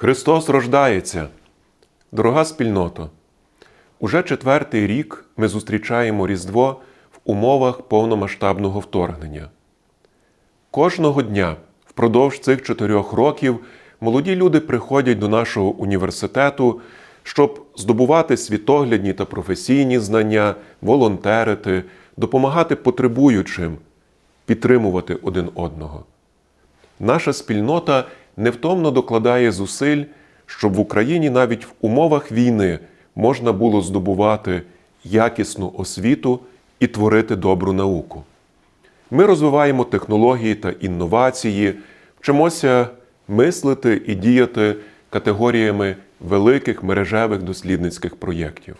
Христос рождається. Дорога спільнота, уже четвертий рік ми зустрічаємо Різдво в умовах повномасштабного вторгнення. Кожного дня впродовж цих чотирьох років молоді люди приходять до нашого університету, щоб здобувати світоглядні та професійні знання, волонтерити, допомагати потребуючим, підтримувати один одного. Наша спільнота невтомно докладає зусиль, щоб в Україні навіть в умовах війни можна було здобувати якісну освіту і творити добру науку. Ми розвиваємо технології та інновації, вчимося мислити і діяти категоріями великих мережевих дослідницьких проєктів.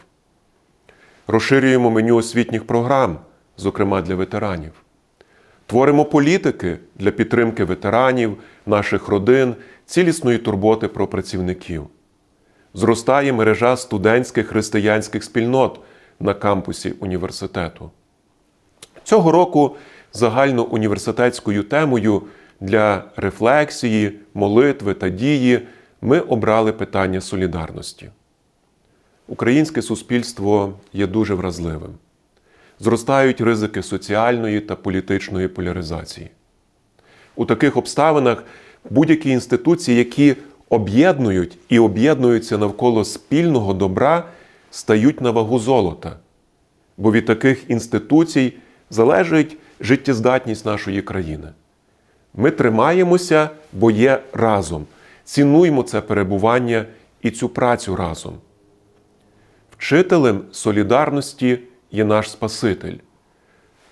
Розширюємо меню освітніх програм, зокрема для ветеранів. Творимо політики для підтримки ветеранів, наших родин, цілісної турботи про працівників. Зростає мережа студентських християнських спільнот на кампусі університету. Цього року загальноуніверситетською темою для рефлексії, молитви та дії ми обрали питання солідарності. Українське суспільство є дуже вразливим. Зростають ризики соціальної та політичної поляризації. У таких обставинах будь-які інституції, які об'єднують і об'єднуються навколо спільного добра, стають на вагу золота. Бо від таких інституцій залежить життєздатність нашої країни. Ми тримаємося, бо є разом. Цінуємо це перебування і цю працю разом. Вчителем солідарності є наш Спаситель.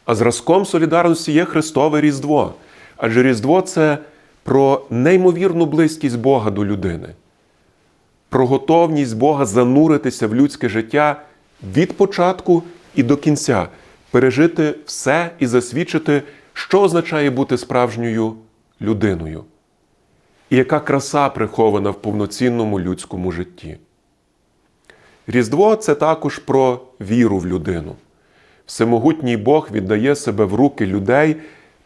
А зразком солідарності є Христове Різдво. Адже Різдво це про неймовірну близькість Бога до людини, про готовність Бога зануритися в людське життя від початку і до кінця, пережити все і засвідчити, що означає бути справжньою людиною, і яка краса прихована в повноцінному людському житті. Різдво це також про віру в людину. Всемогутній Бог віддає себе в руки людей,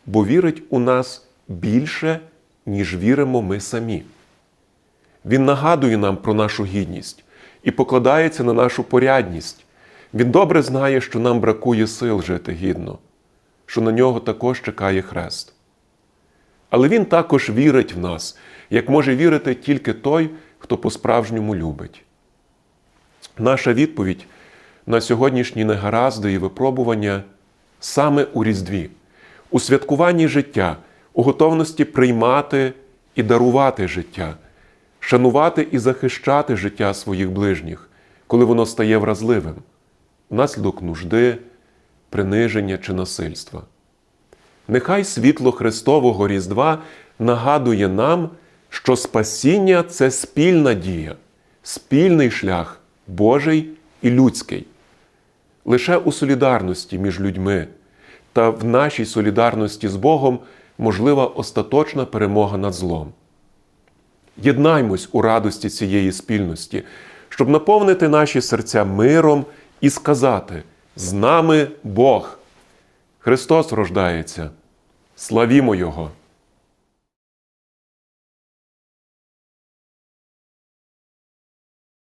бо вірить у нас більше, ніж віримо ми самі. Він нагадує нам про нашу гідність і покладається на нашу порядність. Він добре знає, що нам бракує сил жити гідно, що на нього також чекає хрест. Але Він також вірить в нас, як може вірити тільки той, хто по-справжньому любить. Наша відповідь на сьогоднішні негаразди і випробування саме у Різдві, у святкуванні життя, у готовності приймати і дарувати життя, шанувати і захищати життя своїх ближніх, коли воно стає вразливим, внаслідок нужди, приниження чи насильства. Нехай світло Христового Різдва нагадує нам, що спасіння це спільна дія, спільний шлях Божий і людський. Лише у солідарності між людьми та в нашій солідарності з Богом можлива остаточна перемога над злом. Єднаймось у радості цієї спільності, щоб наповнити наші серця миром і сказати: з нами Бог! Христос рождається! Славімо Його!